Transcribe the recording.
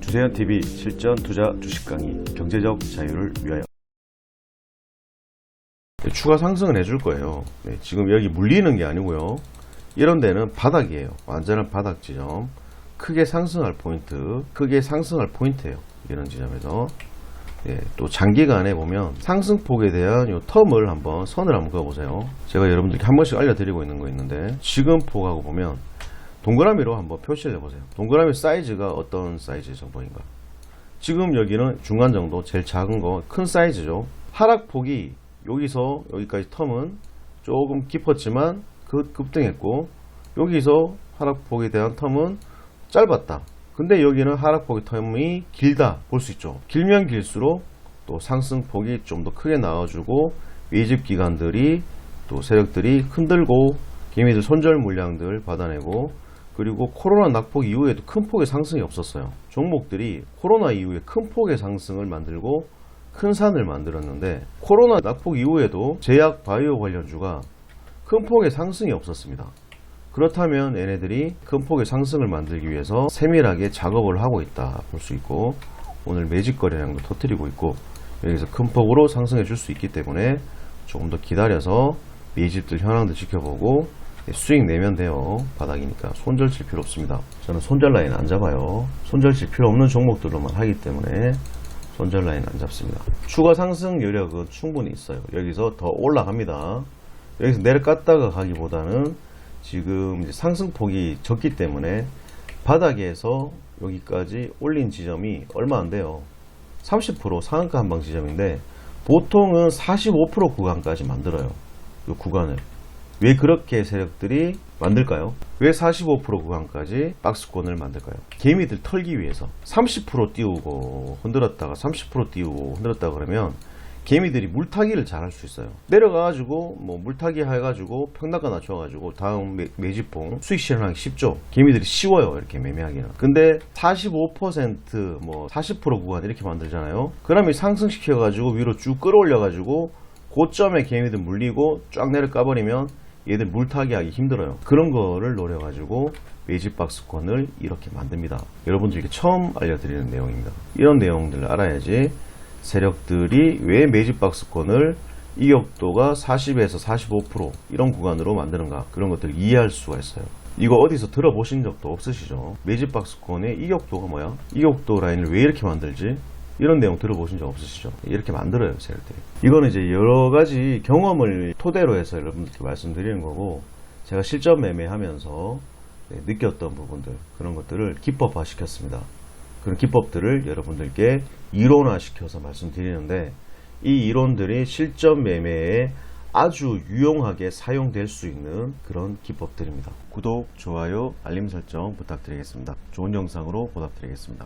주세현 TV 실전 투자 주식 강의 경제적 자유를 위하여 네, 추가 상승을 해줄 거예요. 네, 지금 여기 물리는 게 아니고요. 이런 데는 바닥이에요. 완전한 바닥 지점. 크게 상승할 포인트, 크게 상승할 포인트예요. 이런 지점에서. 예, 또 장기간에 보면 상승폭에 대한 요 텀을 한번 선을 한번 그어보세요. 제가 여러분들께 한 번씩 알려드리고 있는 거 있는데 지금 폭하고 보면 동그라미로 한번 표시를 해보세요. 동그라미 사이즈가 어떤 사이즈 정도인가? 지금 여기는 중간 정도, 제일 작은 거, 큰 사이즈죠. 하락폭이 여기서 여기까지 텀은 조금 깊었지만 그 급등했고 여기서 하락폭에 대한 텀은 짧았다. 근데 여기는 하락폭의 텀이 길다 볼 수 있죠. 길면 길수록 또 상승폭이 좀 더 크게 나와주고 외집 기관들이 또 세력들이 흔들고 개미들 손절 물량들 받아내고 그리고 코로나 낙폭 이후에도 큰 폭의 상승이 없었어요. 종목들이 코로나 이후에 큰 폭의 상승을 만들고 큰 산을 만들었는데 코로나 낙폭 이후에도 제약 바이오 관련주가 큰 폭의 상승이 없었습니다. 그렇다면 얘네들이 큰 폭의 상승을 만들기 위해서 세밀하게 작업을 하고 있다 볼 수 있고 오늘 매직 거래량도 터뜨리고 있고 여기서 큰 폭으로 상승해 줄 수 있기 때문에 조금 더 기다려서 매집들 현황도 지켜보고 수익 내면 돼요. 바닥이니까. 손절 칠 필요 없습니다. 저는 손절 라인 안 잡아요. 손절 칠 필요 없는 종목들로만 하기 때문에 손절 라인 안 잡습니다. 추가 상승 여력은 충분히 있어요. 여기서 더 올라갑니다. 여기서 내려갔다가 가기보다는 지금 상승폭이 적기 때문에 바닥에서 여기까지 올린 지점이 얼마 안 돼요. 30% 상한가 한방 지점인데 보통은 45% 구간까지 만들어요. 이 구간을. 왜 그렇게 세력들이 만들까요? 왜 45% 구간까지 박스권을 만들까요? 개미들 털기 위해서 30% 띄우고 흔들었다가 30% 띄우고 흔들었다 그러면 개미들이 물타기를 잘 할 수 있어요. 내려가가지고 뭐 물타기 해가지고 평단가 낮춰가지고 다음 매, 매집봉 수익 실현하기 쉽죠. 개미들이 쉬워요 이렇게 매매하기는. 근데 45%뭐 40% 구간 이렇게 만들잖아요. 그러면 상승시켜가지고 위로 쭉 끌어올려가지고 고점에 개미들 물리고 쫙 내려 까버리면 얘들 물타기 하기 힘들어요. 그런 거를 노려가지고 매집 박스권을 이렇게 만듭니다. 여러분들에게 처음 알려드리는 내용입니다. 이런 내용들을 알아야지 세력들이 왜 매집 박스권을 이격도가 40에서 45% 이런 구간으로 만드는가 그런 것들을 이해할 수가 있어요. 이거 어디서 들어보신 적도 없으시죠? 매집 박스권의 이격도가 뭐야? 이격도 라인을 왜 이렇게 만들지? 이런 내용 들어보신 적 없으시죠? 이렇게 만들어요, 세력들이. 이거는 이제 여러 가지 경험을 토대로 해서 여러분들께 말씀드리는 거고, 제가 실전 매매하면서 네, 느꼈던 부분들, 그런 것들을 기법화 시켰습니다. 그런 기법들을 여러분들께 이론화 시켜서 말씀드리는데, 이 이론들이 실전 매매에 아주 유용하게 사용될 수 있는 그런 기법들입니다. 구독, 좋아요, 알림 설정 부탁드리겠습니다. 좋은 영상으로 보답드리겠습니다.